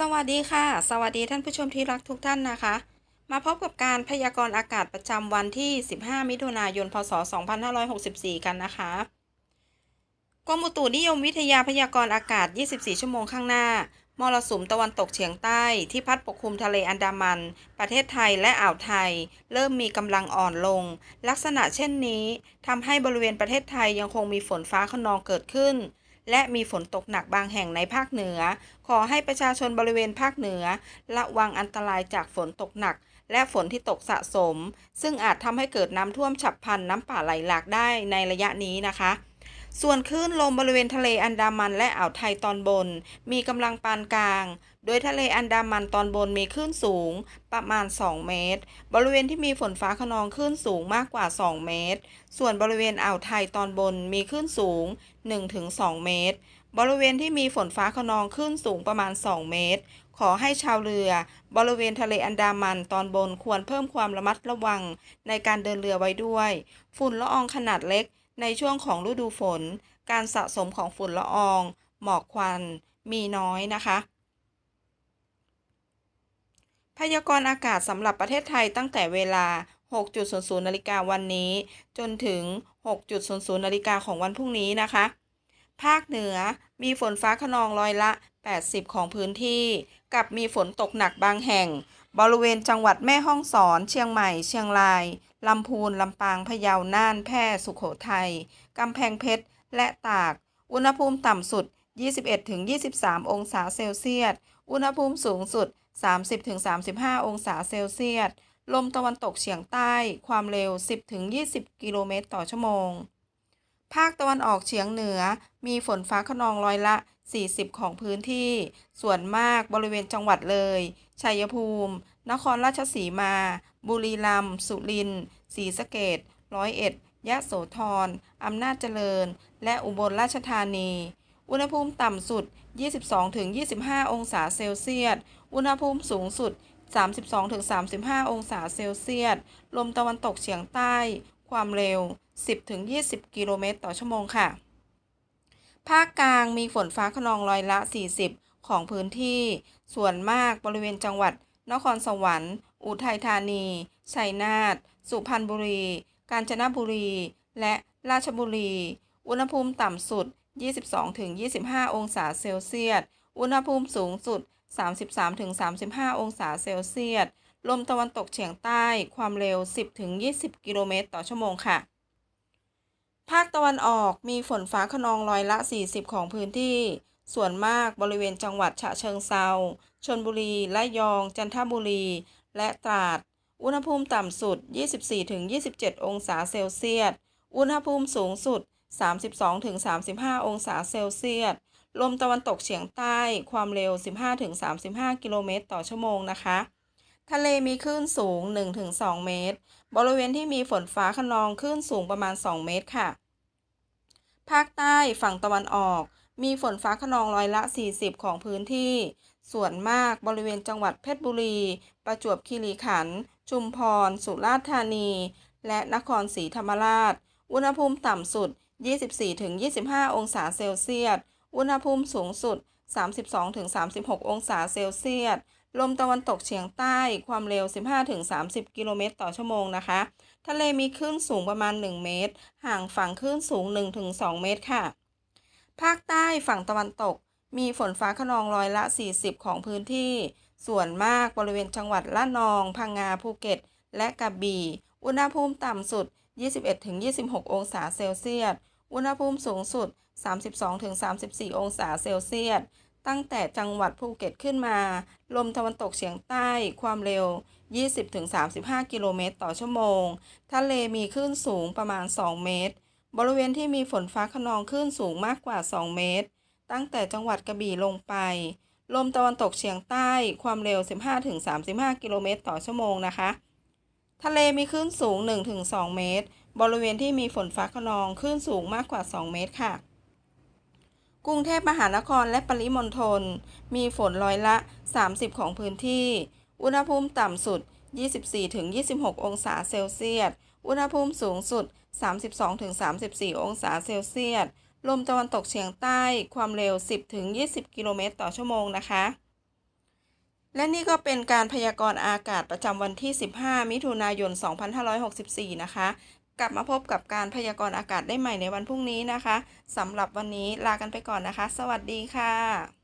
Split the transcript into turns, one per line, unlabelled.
สวัสดีค่ะ สวัสดีท่านผู้ชมที่รักทุกท่านนะคะ มาพบกับการพยากรณ์อากาศประจำวันที่ 15 มิถุนายน พศ 2564 กันนะคะ กรมอุตุนิยมวิทยาพยากรณ์อากาศ 24 ชั่วโมงข้างหน้า มรสุมตะวันตกเฉียงใต้ที่พัดปกคลุมทะเลอันดามัน ประเทศไทยและอ่าวไทย เริ่มมีกำลังอ่อนลง ลักษณะเช่นนี้ทำให้บริเวณประเทศไทยยังคงมีฝนฟ้าขนองเกิดขึ้น และมีฝนตกหนักบางแห่งในภาคเหนือ ขอให้ประชาชนบริเวณภาคเหนือระวังอันตรายจากฝนตกหนัก และฝนที่ตกสะสม ซึ่งอาจทำให้เกิดน้ำท่วมฉับพลันน้ำป่าไหลหลากได้ในระยะนี้นะคะ ส่วนคลื่นลมบริเวณทะเลอันดามันและอ่าวไทยตอนบน มีกำลังปานกลาง โดยทะเลอันดามันตอนบนมีคลื่นสูงประมาณ 2 เมตร บริเวณที่มีฝนฟ้าขนองคลื่นสูงมากกว่า 2 เมตร ส่วนบริเวณอ่าวไทยตอนบนมีคลื่นสูง 1-2 เมตร บริเวณที่มีฝนฟ้าขนองคลื่นสูงประมาณ 2 เมตร ขอให้ชาวเรือ บริเวณทะเลอันดามันตอนบนควรเพิ่มความระมัดระวังในการเดินเรือไว้ด้วย ฝุ่นละอองขนาดเล็ก ในช่วงของฤดูฝน การสะสมของฝุ่นละออง หมอกควันมีน้อยนะคะ พยากรณ์อากาศสำหรับประเทศไทยตั้งแต่เวลา 6.00นาฬิกาวันนี้ จนถึง 6.00นาฬิกาของวันพรุ่งนี้นะคะ ภาคเหนือมีฝนฟ้าขนองร้อยละ 80 ของพื้นที่ กับมีฝนตกหนักบางแห่ง บริเวณจังหวัดแม่ฮ่องสอน เชียงใหม่ เชียงราย ลำพูน ลำปาง พะเยา น่าน แพร่ สุโขทัย กำแพงเพชร และตาก อุณหภูมิต่ำสุด 21-23 องศาเซลเซียส อุณหภูมิสูงสุด 30-35 องศาเซลเซียส ลมตะวันตกเฉียงใต้ ความเร็ว 10-20 กิโลเมตรต่อชั่วโมง ภาคตะวันออกเฉียงเหนือ มีฝนฟ้าขนองร้อยละ 40 ของพื้นที่ ส่วนมากบริเวณจังหวัดเลย ชัยภูมิ นครราชสีมา บุรีรัมย์ สุรินทร์ ศรีสะเกษร้อยเอ็ด ยะโสธร อำนาจเจริญ และอุบลราชธานี อุณหภูมิต่ำสุด 22-25 องศาเซลเซียส อุณหภูมิสูงสุด 32-35 องศาเซลเซียส ลมตะวันตกเฉียงใต้ ความเร็ว 10-20 กิโลเมตรต่อชั่วโมงค่ะ ภาคกลางมีฝนฟ้าขนองร้อยละ 40 ของพื้นที่ ส่วนมากบริเวณจังหวัด นครสวรรค์ อุทัยธานี ชัยนาท สุพรรณบุรี กาญจนบุรี และราชบุรี อุณหภูมิต่ำสุด 22-25 องศาเซลเซียส อุณหภูมิสูงสุด 33-35 องศาเซลเซียส ลมตะวันตกเฉียงใต้ ความเร็ว 10-20 กิโลเมตรต่อชั่วโมงค่ะ ภาคตะวันออกมีฝนฟ้าขนองร้อยละ 40 ของพื้นที่ ส่วนมากบริเวณจังหวัดฉะเชิงเซาชลบุรีระยอง จันทบุรี และตราด อุณหภูมิต่ำสุด 24-27 องศาเซลเซียส อุณหภูมิสูงสุด 32-35 องศาเซลเซียส ลมตะวันตกเฉียงใต้ ความเร็ว 15-35 กิโลเมตรต่อชั่วโมงนะคะ ทะเลมีคลื่นสูง 1-2 เมตร บริเวณที่มีฝนฟ้าขนองคลื่นสูงประมาณ 2 เมตรค่ะ ภาคใต้ฝั่งตะวันออก มีฝนฟ้าขนองร้อยละ 40 ของพื้นที่ ส่วนมากบริเวณจังหวัดเพชรบุรี ประจวบคีรีขันธ์ ชุมพร สุราษฎร์ธานี และนครศรีธรรมราช อุณหภูมิต่ำสุด 24-25 องศาเซลเซียส อุณหภูมิสูงสุด 32-36 องศาเซลเซียส ลมตะวันตกเฉียงใต้ความเร็ว 15-30 กิโลเมตรต่อชั่วโมงนะคะ ทะเลมีคลื่นสูงประมาณ 1 เมตร ห่างฝั่งคลื่นสูง 1-2 เมตรค่ะ ภาคใต้ฝั่งตะวันตก มีฝนฟ้าขนองร้อยละ 40 ของพื้นที่ ส่วนมากบริเวณจังหวัดละนอง พังงา ภูเก็ต และกระบี่ อุณหภูมิต่ำสุด 21-26 องศาเซลเซียส อุณหภูมิสูงสุด 32-34 องศาเซลเซียส ตั้งแต่จังหวัดภูเก็ตขึ้นมา ลมตะวันตกเฉียงใต้ความเร็ว 20-35 กิโลเมตรต่อชั่วโมง ทะเลมีคลื่นสูงประมาณ 2 เมตร บริเวณที่มีฝนฟ้าขนองคลื่นสูงมากกว่า 2 เมตร ตั้งแต่จังหวัดกระบี่ลงไป ลมตะวันตกเฉียงใต้ความเร็ว 15-35 กิโลเมตรต่อชั่วโมงนะคะ ทะเลมีคลื่นสูง 1-2 เมตร บริเวณที่มีฝนฟ้าขนองคลื่นสูงมากกว่า 2 เมตรค่ะ กรุงเทพมหานครและปริมณฑลมีฝนร้อยละ 30 ของพื้นที่ อุณหภูมิต่ำสุด 24-26 องศาเซลเซียส อุณหภูมิสูงสุด 32-34 องศาเซลเซียส ลมตะวันตกเฉียงใต้ความเร็ว 10-20 กิโลเมตรต่อชั่วโมงนะคะ และนี่ก็เป็นการพยากรณ์อากาศประจำวันที่ 15 มิถุนายน 2564 นะคะ กลับมาพบกับการพยากรณ์อากาศได้ใหม่ในวันพรุ่งนี้นะคะสำหรับวันนี้ลากันไปก่อนนะคะ สวัสดีค่ะ